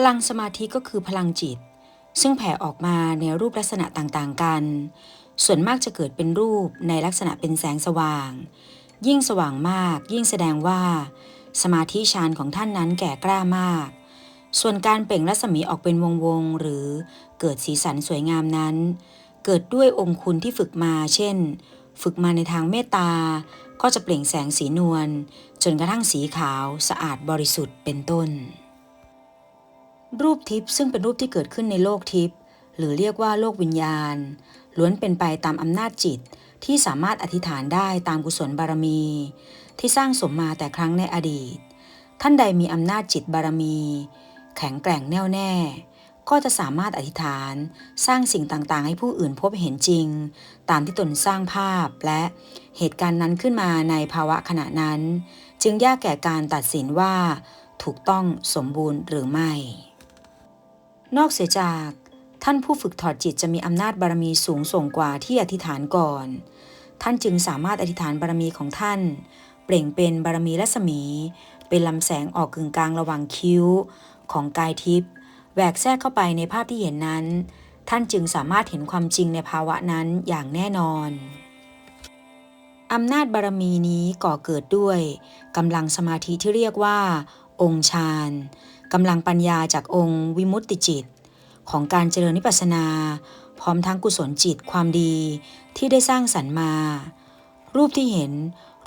พลังสมาธิก็คือพลังจิต ซึ่งแผ่ออกมาในรูปลักษณะต่างๆกัน ส่วนมากจะเกิดเป็นรูปในลักษณะเป็นแสงสว่าง ยิ่งสว่างมาก ยิ่งแสดงว่า สมาธิฌานของท่านนั้นแก่กล้ามาก ส่วนการเปล่งรัศมีออกเป็นวงๆหรือเกิดสีสันสวยงามนั้น เกิดด้วยองค์คุณที่ฝึกมา เช่น ฝึกมาในทางเมตตา ก็จะเปล่งแสงสีนวลจนกระทั่งสีขาวสะอาดบริสุทธิ์เป็นต้น รูปทิพย์ซึ่งเป็นรูปที่เกิดขึ้นในโลกทิพย์หรือเรียกว่าโลกวิญญาณ ล้วนเป็นไปตามอำนาจจิตที่สามารถอธิษฐานได้ตามกุศลบารมี ที่สร้างสมมาแต่ครั้งในอดีต ท่านใดมีอำนาจจิตบารมี แข็งแกร่งแน่วแน่ ก็จะสามารถอธิษฐานสร้างสิ่งต่างๆ ให้ผู้อื่นพบเห็นจริง ตามที่ตนสร้างภาพและเหตุการณ์นั้นขึ้นมาในภาวะขณะนั้น จึงยากแก่การตัดสินว่า ถูกต้องสมบูรณ์หรือไม่ นอกเสียจากท่านผู้ฝึกถอดจิตจะมีอำนาจบารมีสูงส่งกว่าที่อธิษฐานก่อน ท่านจึงสามารถอธิษฐานบารมีของท่าน เปล่งเป็นบารมีรัศมี เป็นลำแสงออกกึ่งกลางระหว่างคิ้ว ของกายทิพย์แหวกแทรกเข้าไปในภาพที่เห็นนั้น ท่านจึงสามารถเห็นความจริงในภาวะนั้นอย่างแน่นอนอำนาจบารมีนี้ก่อเกิดด้วยกำลังสมาธิที่เรียกว่า องค์ฌาน กำลังปัญญาจากองค์วิมุตติจิต ของการเจริญนิพพานา พร้อมทั้งกุศลจิตความดีที่ได้สร้างสรรค์มา รูปที่เห็น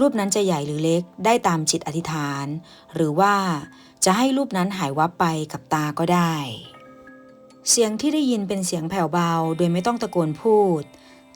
รูปนั้นจะใหญ่หรือเล็กได้ตามจิตอธิษฐาน หรือว่าจะให้รูปนั้นหายวับไปกับตาก็ได้ เสียงที่ได้ยินเป็นเสียงแผ่วเบาโดยไม่ต้องตะโกนพูด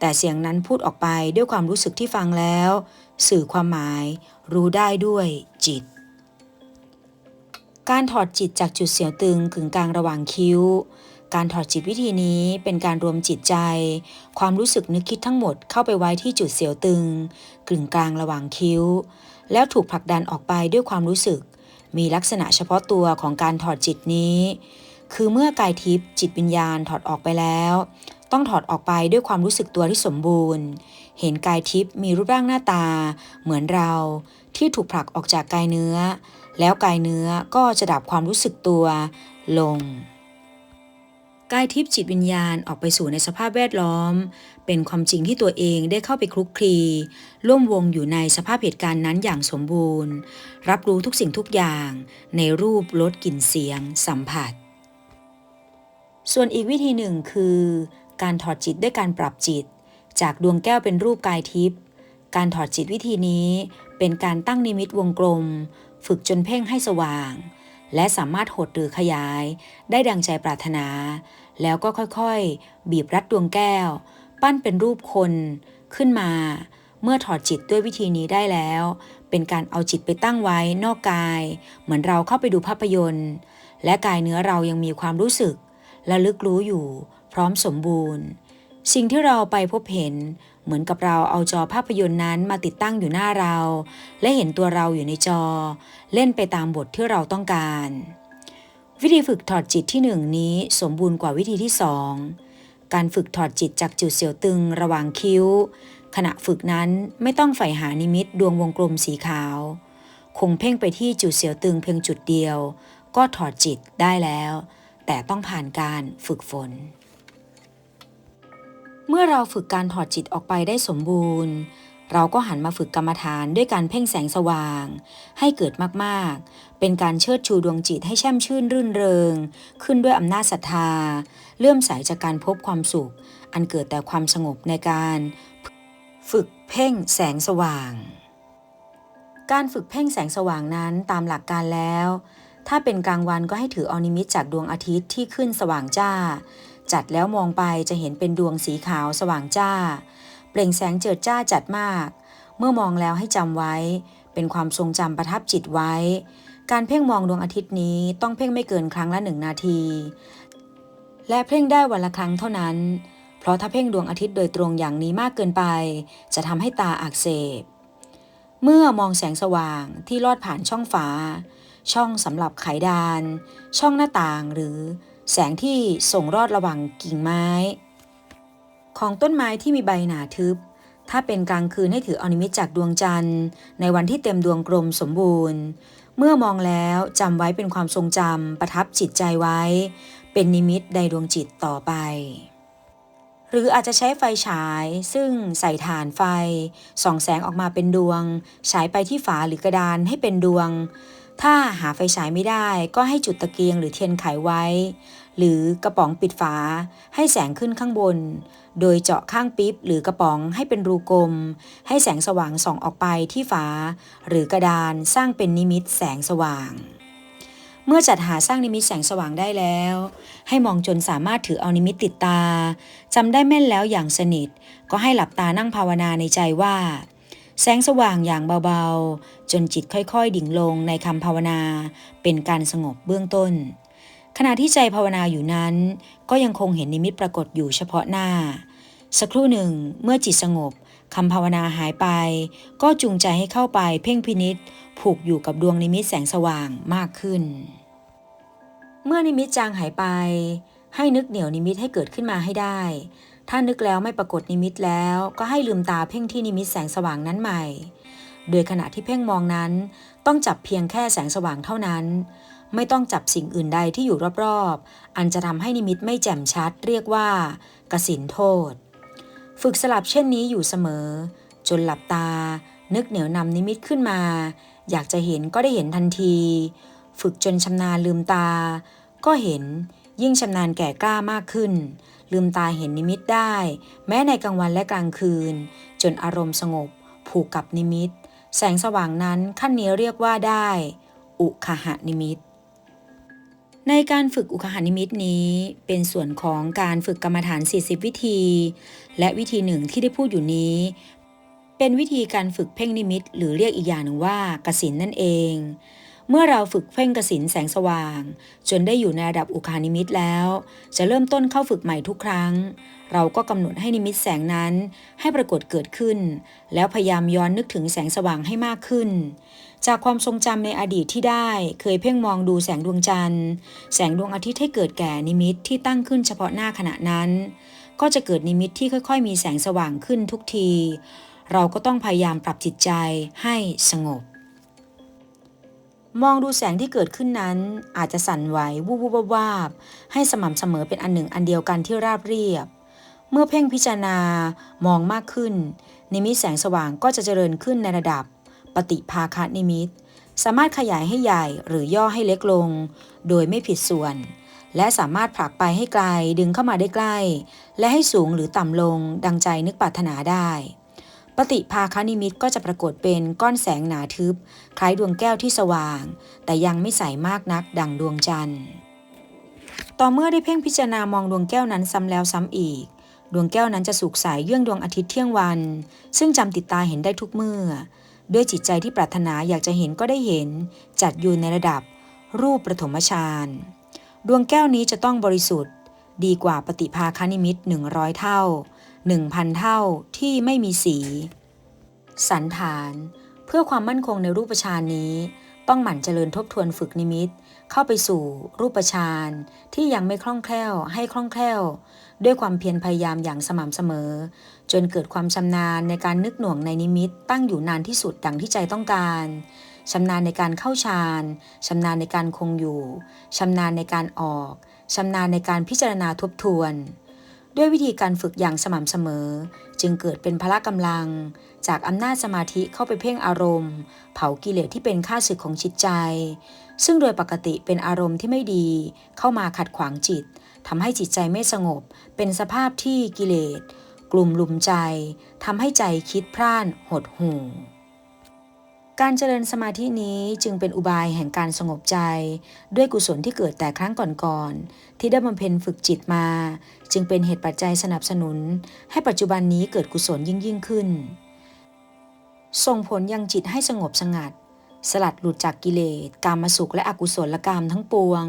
แต่เสียงนั้นพูดออกไปด้วยความรู้สึกที่ฟังแล้ว สื่อความหมาย รู้ได้ด้วยจิต การถอดจิตจากจุดเสียวตึงขึงกลางระหว่างคิ้ว การถอดจิตวิธีนี้เป็นการรวมจิตใจ ความรู้สึกนึกคิดทั้งหมดเข้าไปไว้ที่จุดเสียวตึงกึ่งกลางระหว่างคิ้ว แล้วถูกผลักดันออกไปด้วยความรู้สึก มีลักษณะเฉพาะตัวของการถอดจิตนี้ คือเมื่อกายทิพย์จิตวิญญาณถอดออกไปแล้ว ต้องถอดออกไปด้วยความรู้สึกตัวที่สมบูรณ์ เห็นกายทิพย์มีรูปร่างหน้าตา เหมือนเราที่ถูกผลักออกจากกายเนื้อ แล้วกายเนื้อก็จะดับความรู้สึกตัว ลง กายทิพย์จิตวิญญาณออกไปสู่ในสภาพแวดล้อม เป็นความจริงที่ตัวเองได้เข้าไปคลุกคลี ร่วมวงอยู่ในสภาพเหตุการณ์นั้นอย่างสมบูรณ์ รับรู้ทุกสิ่งทุกอย่าง ในรูปรสกลิ่นเสียง สัมผัส ส่วนอีกวิธีหนึ่งคือ การถอดจิตด้วยการปรับจิต จากดวงแก้วเป็นรูปกายทิพย์การถอดจิตวิธีนี้เป็นการตั้งนิมิตวงกลม ฝึกจนเพ่งให้สว่าง และสามารถหดหรือขยาย ได้ดังใจปรารถนา แล้วก็ค่อยๆ บีบรัดดวงแก้ว ปั้นเป็นรูปคนขึ้นมา เมื่อถอดจิตด้วยวิธีนี้ได้แล้ว เป็นการเอาจิตไปตั้งไว้นอกกาย เหมือนเราเข้าไปดูภาพยนตร์ และกายเนื้อเรายังมีความรู้สึกและลึกรู้อยู่ พร้อมสมบูรณ์ สิ่งที่เราไปพบเห็นเหมือนกับเราเอาจอภาพยนตร์นั้นมาติดตั้งอยู่หน้าเรา และเห็นตัวเราอยู่ในจอ เล่นไปตามบทที่เราต้องการ วิธีฝึกถอดจิตที่หนึ่งนี้สมบูรณ์กว่าวิธีที่สองการฝึกถอดจิตจากจุดเสียวตึงระหว่างคิ้ว ขณะฝึกนั้นไม่ต้องใฝ่หานิมิตดวงวงกลมสีขาว คงเพ่งไปที่จุดเสียวตึงเพียงจุดเดียว ก็ถอดจิตได้แล้ว แต่ต้องผ่านการฝึกฝน เมื่อเราฝึกการถอดจิตออกไปได้สมบูรณ์ เราก็หันมาฝึกกรรมฐานด้วยการเพ่งแสงสว่าง ให้เกิดมากๆ เป็นการเชิดชูดวงจิตให้แช่มชื่นรื่นเริง ขึ้นด้วยอำนาจศรัทธา เลื่อมใสจากการพบความสุข อันเกิดแต่ความสงบในการ ฝึกเพ่งแสงสว่าง การฝึกเพ่งแสงสว่างนั้นตามหลักการแล้ว ถ้าเป็นกลางวันก็ให้ถืออนิมิตจากดวงอาทิตย์ที่ขึ้นสว่างจ้า จัดแล้วมองไปจะเห็นเป็นดวงสีขาวสว่างจ้า เปล่งแสงเจิดจ้าจัดมาก เมื่อมองแล้วให้จำไว้ เป็นความทรงจำประทับจิตไว้ การเพ่งมองดวงอาทิตย์นี้ต้องเพ่งไม่เกินครั้งละหนึ่งนาที และเพ่งได้วันละครั้งเท่านั้น เพราะถ้าเพ่งดวงอาทิตย์โดยตรงอย่างนี้มากเกินไป จะทำให้ตาอักเสบ เมื่อมองแสงสว่างที่ลอดผ่านช่องฝาช่องสำหรับไขดาน ช่องหน้าต่างหรือ แสงที่ส่งรอดระหว่างกิ่งไม้ ของต้นไม้ที่มีใบหนาทึบ ถ้าเป็นกลางคืนให้ถืออนิมิตจากดวงจันทร์ ในวันที่เต็มดวงกลมสมบูรณ์ เมื่อมองแล้วจำไว้เป็นความทรงจำประทับจิตใจไว้ เป็นนิมิตในดวงจิตต่อไป หรืออาจจะใช้ไฟฉาย ซึ่งใส่ฐานไฟ ส่องแสงออกมาเป็นดวง ฉายไปที่ฝาหรือกระดานให้เป็นดวงถ้าหาไฟฉายไม่ได้ก็ให้จุดตะเกียงหรือเทียนไขไว้ หรือกระป๋องปิดฝา ให้แสงขึ้นข้างบน โดยเจาะข้างปิ๊บหรือกระป๋องให้เป็นรูกลม ให้แสงสว่างส่องออกไปที่ฝา หรือกระดานสร้างเป็นนิมิตแสงสว่าง เมื่อจัดหาสร้างนิมิตแสงสว่างได้แล้ว ให้มองจนสามารถถือเอานิมิตติดตาจำได้แม่นแล้วอย่างสนิท ก็ให้หลับตานั่งภาวนาในใจว่าแสงสว่างอย่างเบาๆ จนจิตค่อยๆ ดิ่งลงในคำภาวนา เป็นการสงบเบื้องต้น ขณะที่ใจภาวนาอยู่นั้น ก็ยังคงเห็นนิมิตปรากฏอยู่เฉพาะหน้า สักครู่หนึ่งเมื่อจิตสงบคำภาวนาหายไป ก็จูงใจให้เข้าไปเพ่งพินิษผูกอยู่กับดวงนิมิตแสงสว่างมากขึ้น เมื่อนิมิตจางหายไป ให้นึกเหนี่ยวนิมิตให้เกิดขึ้นมาให้ได้ ถ้านึกแล้วไม่ปรากฏนิมิตแล้วก็ให้ลืมตาเพ่งที่นิมิตแสงสว่างนั้นใหม่ โดยขณะที่เพ่งมองนั้น ต้องจับเพียงแค่แสงสว่างเท่านั้น ไม่ต้องจับสิ่งอื่นใดที่อยู่รอบๆ อันจะทำให้นิมิตไม่แจ่มชัดเรียกว่ากสินโทษ ฝึกสลับเช่นนี้อยู่เสมอ จนหลับตา นึกเหนียวนำนิมิตขึ้นมา อยากจะเห็นก็ได้เห็นทันที ฝึกจนชำนาญลืมตา ก็เห็นยิ่งชำนาญแก่กล้ามากขึ้น ลืมตาเห็นนิมิตได้ แม้ในกลางวันและกลางคืน จนอารมณ์สงบ ผูกกับนิมิต แสงสว่างนั้นขั้นนี้เรียกว่าได้ อุคหะนิมิต ในการฝึกอุคหานิมิตนี้เป็นส่วนของการฝึกกรรมฐาน 40 วิธี และวิธีหนึ่งที่ได้พูดอยู่นี้ เป็นวิธีการฝึกเพ่งนิมิต หรือเรียกอีกอย่างหนึ่งว่ากสินนั่นเอง เมื่อเราฝึกเพ่งกสินแสงสว่าง จนได้อยู่ในระดับอุคานิมิตแล้ว จะเริ่มต้นเข้าฝึกใหม่ทุกครั้ง เราก็กำหนดให้นิมิตแสงนั้นให้ปรากฏเกิดขึ้น แล้วพยายามย้อนนึกถึงแสงสว่างให้มากขึ้น จากความทรงจำในอดีตที่ได้เคยเพ่งมองดูแสงดวงจันทร์ แสงดวงอาทิตย์ให้เกิดแก่นิมิตที่ตั้งขึ้นเฉพาะหน้าขณะนั้น ก็จะเกิดนิมิตที่ค่อย ๆ มีแสงสว่างขึ้นทุกที เราก็ต้องพยายามปรับจิตใจให้สงบ มองดูแสงที่เกิดขึ้นนั้น อาจจะสั่นไหววูบวูบวาบวาบให้สม่ำเสมอเป็นอันหนึ่งอันเดียวกันที่ราบเรียบ เมื่อเพ่งพิจารณามองมากขึ้นนิมิตแสงสว่างก็จะเจริญขึ้นในระดับ ปฏิภาคนิมิต สามารถขยายให้ใหญ่หรือย่อให้เล็กลง โดยไม่ผิดส่วน และสามารถผลักไปให้ไกลดึงเข้ามาได้ใกล้ และให้สูงหรือต่ำลงดังใจนึกปรารถนาได้ ปฏิภาคนิมิตก็จะปรากฏเป็นก้อนแสงหนาทึบ คล้ายดวงแก้วที่สว่าง แต่ยังไม่ใสมากนักดังดวงจันทร์ ต่อเมื่อได้เพ่งพิจารณามองดวงแก้วนั้นซ้ำแล้วซ้ำอีกดวงแก้วนั้นจะสุกใสเยื่องดวงอาทิตย์เที่ยงวัน ซึ่งจำติดตาเห็นได้ทุกเมื่อ ด้วยจิตใจที่ปรารถนาอยากจะเห็นก็ได้เห็น จัดอยู่ในระดับรูปประถมฌานดวงแก้วนี้จะต้องบริสุทธิ์ ดีกว่าปฏิภาคานิมิต100เท่า1,000เท่าที่ไม่มีสี สันฐาน เพื่อความมั่นคงในรูปฌานนี้ ต้องหมั่นเจริญทบทวนฝึกนิมิต เข้าไปสู่รูปฌานที่ยังไม่คล่องแคล่วให้คล่องแคล่ว ด้วยความเพียรพยายามอย่างสม่ำเสมอ จนเกิดความชำนาญในการนึกหน่วงในนิมิตตั้งอยู่นานที่สุดดังที่ใจต้องการชำนาญในการเข้าฌานชำนาญในการคงอยู่ชำนาญในการออกชำนาญในการพิจารณาทบทวน ด้วยวิธีการฝึกอย่างสม่ำเสมอ จึงเกิดเป็นพละกำลัง จากอำนาจสมาธิเข้าไปเพ่งอารมณ์ เผากิเลสที่เป็นข้าศึกของจิตใจ ซึ่งโดยปกติเป็นอารมณ์ที่ไม่ดี เข้ามาขัดขวางจิตทำให้จิตใจไม่สงบ เป็นสภาพที่กิเลส กลุ่มลุมใจทำให้ใจคิดพร่านหดหู่การเจริญสมาธินี้จึงเป็นอุบายแห่งการสงบใจ ด้วยกุศลที่เกิดแต่ครั้งก่อนๆที่ได้บำเพ็ญฝึกจิตมา จึงเป็นเหตุปัจจัยสนับสนุน ให้ปัจจุบันนี้เกิดกุศลยิ่งยิ่งขึ้น ส่งผลยังจิตให้สงบสงัด สลัดหลุดจากกิเลสกามสุขและอกุศลกรรมทั้งปวง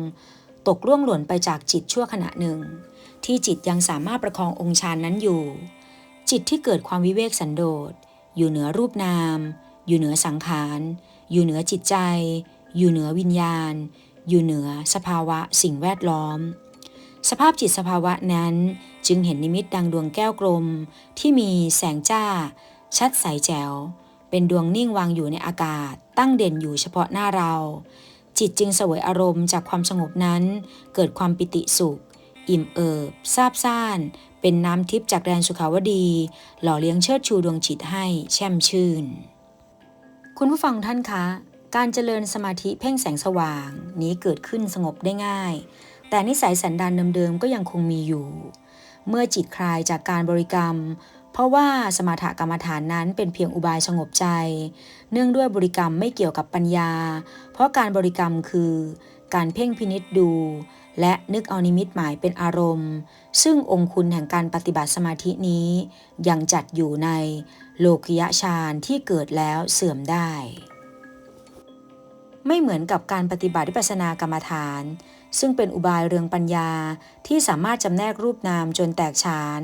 ตกล่วงหล่นไปจากจิตชั่วขณะหนึ่ง ที่จิตยังสามารถประคององค์ฌานนั้นอยู่ จิตที่เกิดความวิเวกสันโดษ อยู่เหนือรูปนาม อยู่เหนือสังขาร อยู่เหนือจิตใจ อยู่เหนือวิญญาณ อยู่เหนือสภาวะสิ่งแวดล้อม สภาพจิตสภาวะนั้นจึงเห็นนิมิตดังดวงแก้วกลม ที่มีแสงจ้า ชัดใสแจ๋ว เป็นดวงนิ่งวางอยู่ในอากาศ ตั้งเด่นอยู่เฉพาะหน้าเราจิตจึงเสวยอารมณ์จากความสงบนั้น เกิดความปิติสุข อิ่มเอิบซาบซ่าน เป็นน้ำทิพย์จากแดนสุขาวดี หล่อเลี้ยงเชิดชูดวงจิตให้แช่มชื่น คุณผู้ฟังท่านคะ การเจริญสมาธิเพ่งแสงสว่าง นี้เกิดขึ้นสงบได้ง่าย แต่นิสัยสันดานเดิมๆก็ยังคงมีอยู่ เมื่อจิตคลายจากการบริกรรม เพราะว่าสมถกรรมฐานนั้นเป็นเพียงอุบายสงบใจ เนื่องด้วยบริกรรมไม่เกี่ยวกับปัญญา เพราะการบริกรรมคือ การเพ่งพินิษดู และนึกเอานิมิตหมายเป็นอารมณ์ ซึ่งองคุณแห่งการปฏิบัติสมาธินี้ ยังจัดอยู่ในโลกิยะฌานที่เกิดแล้วเสื่อมได้ ไม่เหมือนกับการปฏิบัติวิปัสสนากรรมฐาน ซึ่งเป็นอุบายเรืองปัญญาที่สามารถจำแนกรูปนามจนแตกฉาน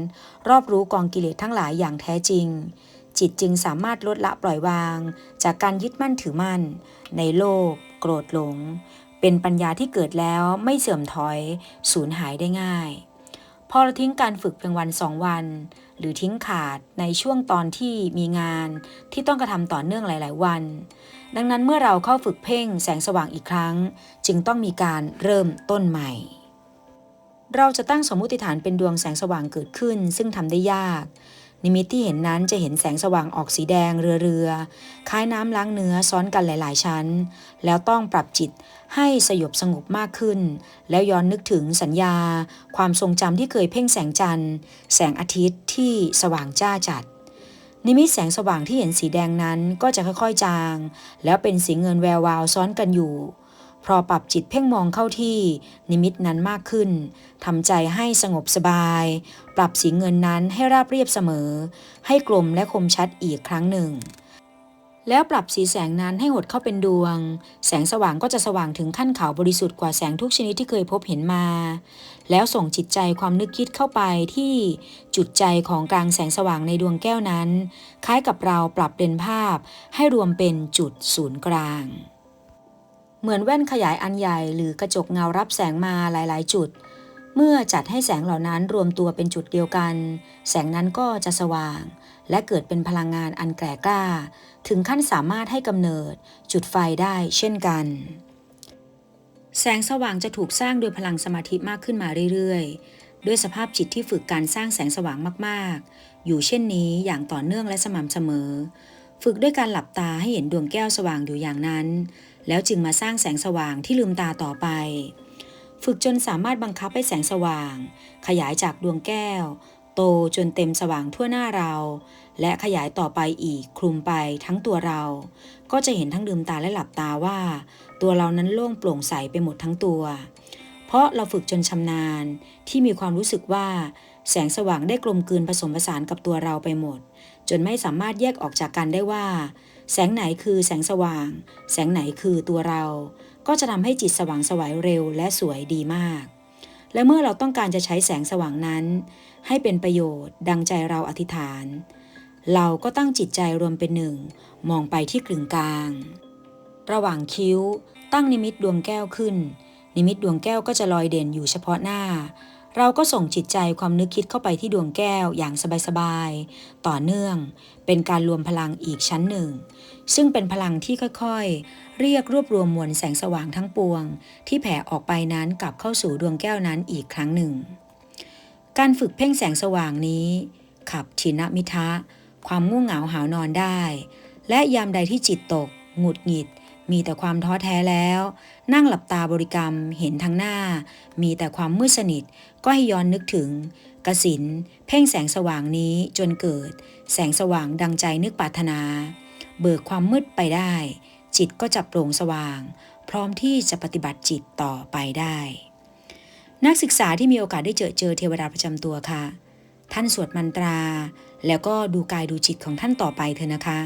รอบรู้กองกิเลสทั้งหลายอย่างแท้จริงจิตจึงสามารถลดละปล่อยวาง จากการยึดมั่นถือมั่น ในโลก โกรธหลง เป็นปัญญาที่เกิดแล้วไม่เสื่อมถอยสูญหายได้ง่าย พอเราทิ้งการฝึกเพียงวันสองวัน หรือทิ้งขาดในช่วงตอนที่มีงานที่ต้องกระทำต่อเนื่องหลาย ๆ วัน ดังนั้นเมื่อเราเข้าฝึกเพ่งแสงสว่างอีกครั้ง จึงต้องมีการเริ่มต้นใหม่ เราจะตั้งสมมุติฐานเป็นดวงแสงสว่างเกิดขึ้น ซึ่งทำได้ยาก นิมิตที่เห็นนั้นจะเห็นแสงสว่างออกสีแดงเรือเรือคล้ายน้ำล้างเนื้อซ้อนกันหลาย ๆ ชั้น แล้วต้องปรับจิตให้สยบสงบมากขึ้น แล้วย้อนนึกถึงสัญญา ความทรงจำที่เคยเพ่งแสงจันทร์ แสงอาทิตย์ที่สว่างจ้าจัด นิมิตแสงสว่างที่เห็นสีแดงนั้นก็จะค่อย ๆ จาง แล้วเป็นสีเงินแวววาวซ้อนกันอยู่ พอปรับจิตเพ่งมองเข้าที่ นิมิตนั้นมากขึ้นทำใจให้สงบสบาย ปรับสีเงินนั้นให้ราบเรียบเสมอ ให้กลมและคมชัดอีกครั้งหนึ่ง แล้วปรับสีแสงนั้นให้หดเข้าเป็นดวง แสงสว่างก็จะสว่างถึงขั้นขาวบริสุทธิ์กว่าแสงทุกชนิดที่เคยพบเห็นมา แล้วส่งจิตใจความนึกคิดเข้าไปที่จุดใจของกลางแสงสว่างในดวงแก้วนั้น คล้ายกับเราปรับเป็นภาพให้รวมเป็นจุดศูนย์กลาง เหมือนแว่นขยายอันใหญ่หรือกระจกเงารับแสงมาหลาย ๆ จุด เมื่อจัดให้แสงเหล่านั้นรวมตัวเป็นจุดเดียวกัน แสงนั้นก็จะสว่าง และเกิดเป็นพลังงานอันแกร่กล้า ถึงขั้นสามารถให้กำเนิด จุดไฟได้เช่นกัน แสงสว่างจะถูกสร้างโดยพลังสมาธิมากขึ้นมาเรื่อย ๆ ด้วยสภาพจิตที่ฝึกการสร้างแสงสว่างมาก ๆ อยู่เช่นนี้อย่างต่อเนื่องและสม่ำเสมอ ฝึกด้วยการหลับตาให้เห็นดวงแก้วสว่างอยู่อย่างนั้น แล้วจึงมาสร้างแสงสว่างที่ลืมตาต่อไป ฝึกจนสามารถบังคับให้แสงสว่าง ขยายจากดวงแก้ว โตจนเต็มสว่างทั่วหน้าเรา และขยายต่อไปอีกคลุมไปทั้งตัวเรา ก็จะเห็นทั้งลืมตาและหลับตาว่า ตัวเรานั้นโล่งโปร่งใสไปหมดทั้งตัว เพราะเราฝึกจนชำนาญที่มีความรู้สึกว่า แสงสว่างได้กลมกลืนผสมผสานกับตัวเราไปหมด จนไม่สามารถแยกออกจากกันได้ว่า แสงไหนคือแสงสว่าง แสงไหนคือตัวเรา ก็จะทำให้จิตสว่างไสวยเร็วและสวยดีมาก และเมื่อเราต้องการจะใช้แสงสว่างนั้น ให้เป็นประโยชน์ ดังใจเราอธิษฐาน เราก็ตั้งจิตใจรวมเป็นหนึ่ง มองไปที่กลึงกลาง ระหว่างคิ้ว ตั้งนิมิตดวงแก้วขึ้น นิมิตดวงแก้วก็จะลอยเด่นอยู่เฉพาะหน้า เราก็ส่งจิตใจความนึกคิดเข้าไปที่ดวงแก้วอย่างสบายๆ ต่อเนื่อง เป็นการรวมพลังอีกชั้นหนึ่ง ซึ่งเป็นพลังที่ค่อยๆ เรียกรวบรวมมวลแสงสว่างทั้งปวง ที่แผ่ออกไปนั้นกลับเข้าสู่ดวงแก้วนั้นอีกครั้งหนึ่ง การฝึกเพ่งแสงสว่างนี้ ขับทินมิทะ ความง่วงเหงาหานอนได้ และยามใดที่จิตตก หงุดหงิด มีแต่ความท้อแท้แล้ว นั่งหลับตาบริกรรมเห็นทางหน้า มีแต่ความมืดสนิทก็ให้ย้อนนึกถึง กสินเพ่งแสงสว่างนี้จนเกิด แสงสว่างดังใจนึกปรารถนา เบิกความมืดไปได้ จิตก็จะโปร่งสว่าง พร้อมที่จะปฏิบัติจิตต่อไปได้ นักศึกษาที่มีโอกาสได้เจอเจอเทวดาประจำตัวค่ะ ท่านสวดมันตรา แล้วก็ดูกายดูจิตของท่านต่อไปเถอะนะคะ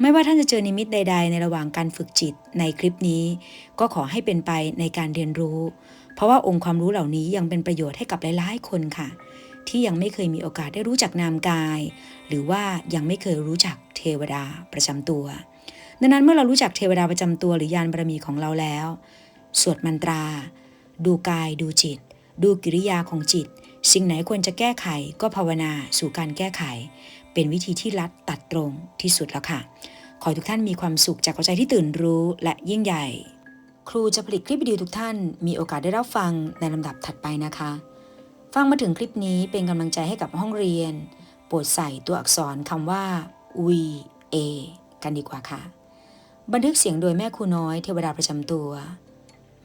ไม่ว่าท่านจะเจอนิมิตใด ๆ ในระหว่างการฝึกจิตในคลิปนี้ ก็ขอให้เป็นไปในการเรียนรู้ เพราะว่าองค์ความรู้เหล่านี้ยังเป็นประโยชน์ให้กับหลายๆ คนค่ะ ที่ยังไม่เคยมีโอกาสได้รู้จักนามกาย หรือว่ายังไม่เคยรู้จักเทวดาประจำตัว ดังนั้นเมื่อเรารู้จักเทวดาประจำตัวหรือยานบารมีของเราแล้ว สวดมันตรา ดูกายดูจิต ดูกิริยาของจิต สิ่งไหนควรจะแก้ไขก็ภาวนาสู่การแก้ไข เป็นวิธีที่รัดตัดตรงที่สุดแล้วค่ะ ขอให้ทุกท่านมีความสุขจากหัวใจที่ตื่นรู้และยิ่งใหญ่ ครูจะผลิตคลิปวิดีโอทุกท่านมีโอกาสได้รับฟังในลำดับถัดไปนะคะ ฟังมาถึงคลิปนี้เป็นกำลังใจให้กับห้องเรียน โปรดใส่ตัวอักษรคำว่า we a กันดีกว่าค่ะ บันทึกเสียงโดยแม่ครูน้อยเทวดาประจำตัว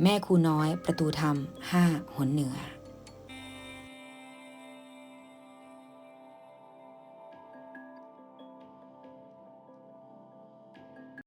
แม่ครูน้อยประตูธรรมห้าหนเหนือ